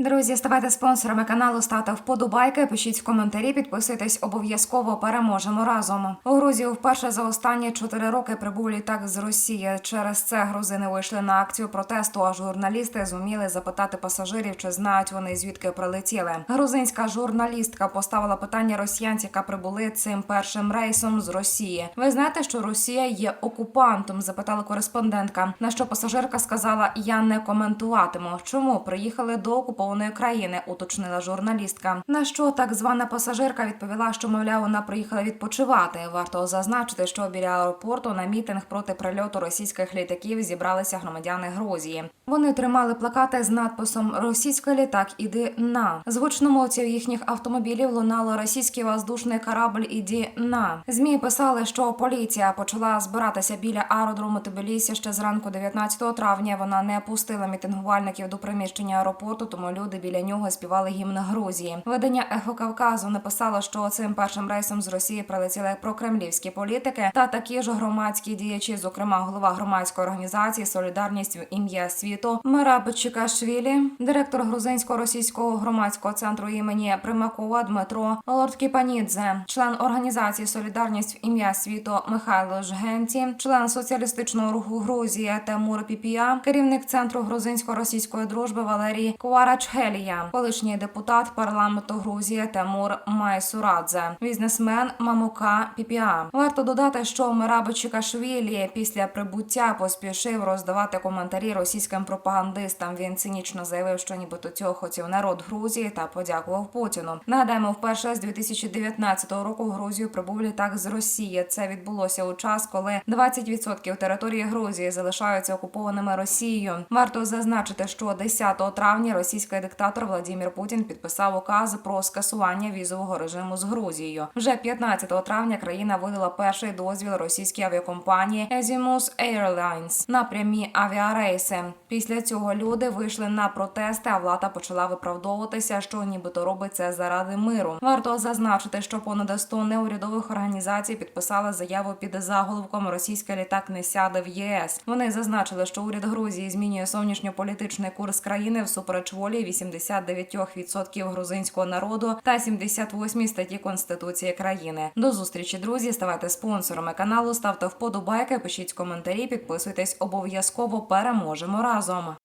Друзі, ставайте спонсорами каналу, ставте вподобайки, пишіть в коментарі, підписуйтесь обов'язково. Переможемо разом. У Грузію вперше за останні чотири роки прибув літак з Росії. Через це грузини вийшли на акцію протесту. А журналісти зуміли запитати пасажирів, чи знають вони звідки прилетіли. Грузинська журналістка поставила питання росіянці, яка прибули цим першим рейсом з Росії. Ви знаєте, що Росія є окупантом? запитала кореспондентка. На що пасажирка сказала: Я не коментуватиму. Чому приїхали до окупованої країни? Уточнила журналістка. На що так звана пасажирка відповіла, що мовляв, вона приїхала відпочивати. Варто зазначити, що біля аеропорту на мітинг проти прильоту російських літаків зібралися громадяни Грузії. Вони тримали плакати з надписом Російський літак іди на з гучномовців їхніх автомобілів лунало російський воздушний корабль іді на змі писали, що поліція почала збиратися біля аеродрому Тбілісі ще зранку 19 травня. Вона не пустила мітингувальників до приміщення аеропорту, тому люди біля нього співали гімн Грузії. Видання Ехо Кавказу написало, що цим першим рейсом з Росії прилетіли прокремлівські політики та такі ж громадські діячі, зокрема голова громадської організації Солідарність в ім'я світу Мераб Чикашвілі, директор грузинсько-російського громадського центру імені Примакова Дмитро Лорткіпанідзе, член організації Солідарність в ім'я світу Михайло Жгенці, член соціалістичного руху Грузія Тимур Піпія, керівник центру грузинсько-російської дружби Валерій Куарачхелія, колишній депутат парламенту Грузії Тимур Майсурадзе, бізнесмен Мамука Піпіа. Варто додати, що Мераб Чикашвілі після прибуття поспішив роздавати коментарі російським пропагандистам. Він цинічно заявив, що нібито цього хотів народ Грузії та подякував Путіну. Нагадаємо, вперше з 2019 року в Грузію прибув літак з Росії. Це відбулося у час, коли 20% території Грузії залишаються окупованими Росією. Варто зазначити, що 10 травня російський диктатор Владимир Путін підписав указ про скасування візового режиму з Грузією. Вже 15 травня країна видала перший дозвіл російській авіакомпанії Azimuth Airlines на прямі авіарейси. Після цього люди вийшли на протести, а влада почала виправдовуватися, що нібито робить це заради миру. Варто зазначити, що понад 100 неурядових організацій підписали заяву під заголовком Російський літак не сяде в ЄС. Вони зазначили, що уряд Грузії змінює зовнішньополітичний курс країни всупереч волі 89% грузинського народу та 78 статті конституції країни. До зустрічі, друзі. Ставайте спонсорами каналу, ставте вподобайки, пишіть коментарі, підписуйтесь обов'язково. Переможемо разом.